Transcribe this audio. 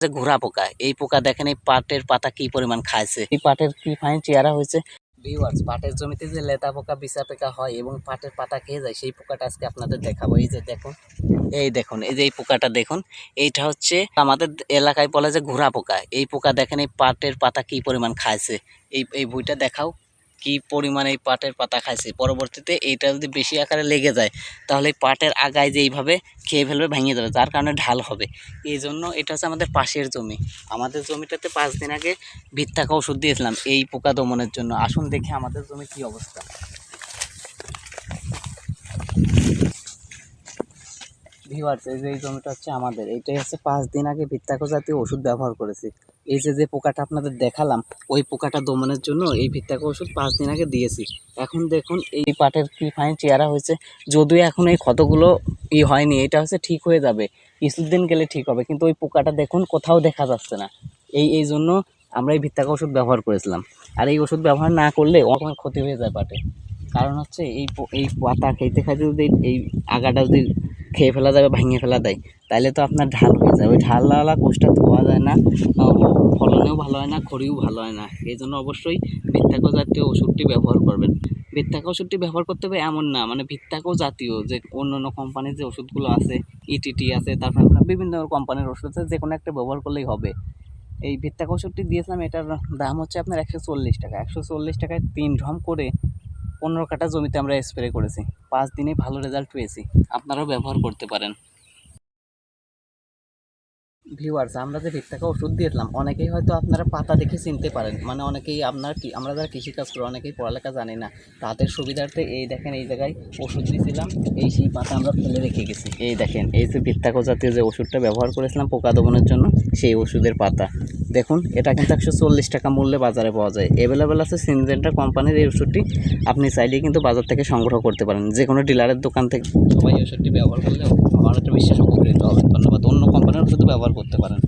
যে ঘোড়া পোকা। এই পোকা দেখেন এই পাটের পাতা কি পরিমাণ খাইছে। এই পাটের কি ফাইন চেহারা হয়েছে। ভিউয়ার্স পাটের জমিতে যে লেদা পোকা, বিছা পোকা হয় এবং পাটের পাতা খেয়ে যায়, সেই পোকাটা আজকে আপনাদের দেখাবো। এই যে দেখুন, এই দেখুন, এই যে এই পোকাটা দেখুন, এইটা হচ্ছে আমাদের এলাকায় বলে যে ঘোড়া পোকা। এই পোকা দেখেন এই পাটের পাতা কি পরিমাণ খাইছে। এই এই বইটা দেখাও। কি পরিমাণে এই পাটের পাতা খাইছে? পরবর্তীতে এইটা যদি বেশি আকারে লেগে যায়, তাহলে এই পাটের আগায় যে এইভাবে খেয়ে ফেলবে, ভেঙে যাবে, যার কারণে ঢাল হবে। এই জন্য এটা হচ্ছে আমাদের পাশের জমি। আমাদের জমিটাতে পাঁচ দিন আগে ভিত্তাকা ওষুধ দিয়েছিলাম এই পোকা দমনের জন্য। আসুন দেখে আমাদের জমি কি অবস্থা। ভিওয়ার্স এই যে এই জমিটা হচ্ছে আমাদের। এইটাই হচ্ছে পাঁচ দিন আগে ভিত্তাকো জাতীয় ওষুধ ব্যবহার করেছি। এই যে যে পোকাটা আপনাদের দেখালাম, ওই পোকাটা দমনের জন্য এই ভিত্তাকো ওষুধ পাঁচ দিন আগে দিয়েছি। এখন দেখুন, এই পাটের কি ফাইন চেহারা হয়েছে। যদিও এখন এই ক্ষতগুলো ই হয়নি, এটা হচ্ছে ঠিক হয়ে যাবে। কিছুদিন গেলে ঠিক হবে, কিন্তু ওই পোকাটা দেখুন, কোথাও দেখা যাচ্ছে না। এই এই জন্য আমরা এই ভিত্তাকা ওষুধ ব্যবহার করেছিলাম। আর এই ওষুধ ব্যবহার না করলে অনেক ক্ষতি হয়ে যায় পাটে। কারণ হচ্ছে, এই এই পাতা খেতে খাইতে যদি এই আগাটা যদি খেয়ে ফেলা যাবে ভাঙিয়ে ফেলা দেয় তাহলে তো আপনার ঢাল হয়ে যায়। ওই ঢালওয়ালা কোষটা ধোয়া যায় না ফলনেও ভালো হয় না, খড়িও ভালো হয় না। এই জন্য অবশ্যই ভিত্তাকো জাতীয় ওষুধটি ব্যবহার করবেন। ভিত্তাকো ওষুধটি ব্যবহার করতে হবে এমন না মানে ভিত্তাকো জাতীয় যে অন্য অন্য কোম্পানির যে ওষুধগুলো আছে ইটিটি আছে, তারপর আপনার বিভিন্ন কোম্পানির ওষুধ আছে যে কোনো একটা ব্যবহার করলেই হবে। এই ভিত্তাক ওষুধটি দিয়েছিলাম, এটার দাম হচ্ছে আপনার একশো চল্লিশ টাকা। একশো চল্লিশ টাকায় তিন ড্রাম করে পনেরো কাটা জমিতে আমরা স্প্রে করেছি। পাঁচ দিনে ভালো রেজাল্ট পেয়েছি। আপনারাও ব্যবহার করতে পারেন। ভিউয়ার্স আমরা যে ভিত্তাকা ওষুধ দিয়েছিলাম, অনেকেই হয়তো আপনারা পাতা দেখে চিনতে পারেন। মানে অনেকেই আপনার কি, আমরা যারা কৃষিকাজ করি, অনেকেই পড়ালেখা জানি না। তাদের সুবিধার্থে এই দেখেন, এই জায়গায় ওষুধ দিয়েছিলাম। এই সেই পাতা আমরা ফেলে রেখে গেছি। এই দেখেন, এই যে ভিত্তাকো জাতীয় যে ওষুধটা ব্যবহার করেছিলাম পোকা দমনের জন্য, সেই ওষুধের পাতা। দেখুন, এটা কিন্তু একশো চল্লিশ টাকা মূল্যে বাজারে পাওয়া যায়। অ্যাভেলেবেল আছে সিনজেন্টা কোম্পানির এই ওষুধটি। আপনি চাইলেই কিন্তু বাজার থেকে সংগ্রহ করতে পারেন। যে কোনো ডিলারের দোকান থেকে। সবাই ওষুধটি ব্যবহার করলে আমার একটা বিশ্বাস উপকৃত হবে ধন্যবাদ অন্য কোম্পানির ওষুধ ব্যবহার করতে পারেন।